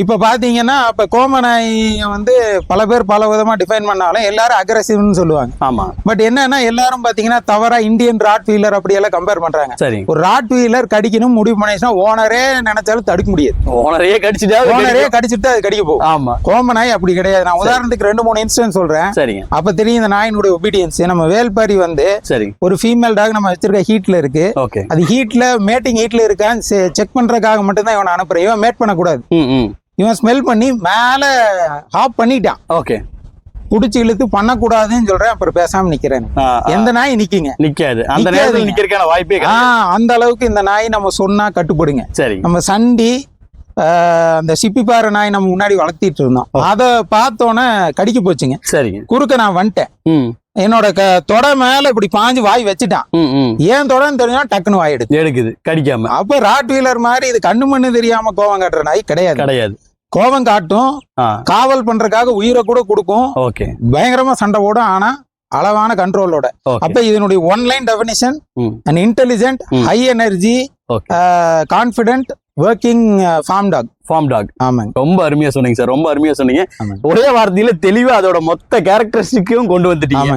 இப்ப பாத்தீங்கன்னா இப்ப கோமநாய் வந்து பல பேர் பல விதமா டிஃபைன் பண்ணாலும் எல்லாரும் அக்ரசிவ்னு சொல்லுவாங்க. ஆமா. பட் என்னன்னா எல்லாரும் பாத்தீங்கன்னா தவறா இந்தியன் ராட் வீலர் அப்படி எல்லாம் கம்பேர் பண்றாங்க. சரி. ஒரு ராட் வீலர் கடிக்கணும் முடிவு பண்ணிச்சுன்னா ஓனரே நினைச்சாலும் தடுக்க முடியாது. ஓனரையே கடிச்சிட்டா ஓனரே. கடிச்சிட்டு அது கடிக்க போகும். ஆமா. கோமநாய் அப்படி கிடையாது. நான் உதாரணத்துக்கு ரெண்டு மூணு இன்சிடென்ட் சொல்றேன். சரிங்க. அப்ப தெரியும் இந்த நாயினுடைய ஒபீடியன்ஸ் நம்ம வேல்பாரி வந்து சரி. ஒரு ஃபீமேல் டாக் நம்ம வச்சிருக்க ஹீட்ல இருக்கு. ஓகே அது ஹீட்ல மேட்டிங் ஹீட்ல இருக்கான்னு செக் பண்றதுக்காக மட்டும்தான் இவனை அனுப்புறேன். இவன் மேட் பண்ணக்கூடாது. இவன் ஸ்மெல் பண்ணி மேல ஹாப் பண்ணிட்டான். ஓகே புடிச்சு இழுத்து பண்ணக்கூடாதுன்னு சொல்றேன் அப்புறம் பேசாம நிக்கிறேன். எந்த நாய் நிக்குங்க? நிக்காது. அந்த. நேரத்துல நிக்கிறதுக்கான வாய்ப்பே அந்த அளவுக்கு இந்த நாய் நம்ம சொன்னா கட்டுப்படுங்க. சரி. நம்ம சண்டி அந்த சிப்பிப்பாறை நாய் நம்ம முன்னாடி வளர்த்திட்டு இருந்தோம். அதை பார்த்தோன்னே கடிக்க போச்சுங்க. சரிங்க குறுக்க நான் வந்துட்டேன். என்னோட க தொடை மேல இப்படி பாஞ்சு வாய் வச்சுட்டான். ஏன் தொடன்னு தெரிஞ்சா டக்குன்னு வாய் எடுத்து எடுக்குது. கடிக்காம. அப்ப ராட் வீலர் மாதிரி இது கண்ணு மண்ணு தெரியாம கோவம் காட்டுற நாய் கிடையாது. கிடையாது. கோவம் காட்டும் காவல் பண்றதுக்காக உயிரை கூட கொடுக்கும். ஓகே. பயங்கரமா சண்டை போடும் ஆனா அளவான கண்ட்ரோலோட அப்ப இதனுடைய one line definition. And intelligent. High energy confident working form talk form talk ஆமாங்க. ரொம்ப அருமையா சொன்னீங்க சார் ரொம்ப அருமையா சொன்னீங்க. ஒரே வார்த்தையில தெளிவா அதோட மொத்த கேரக்டரிஸ்டிக்கும் கொண்டு வந்துட்டீங்க.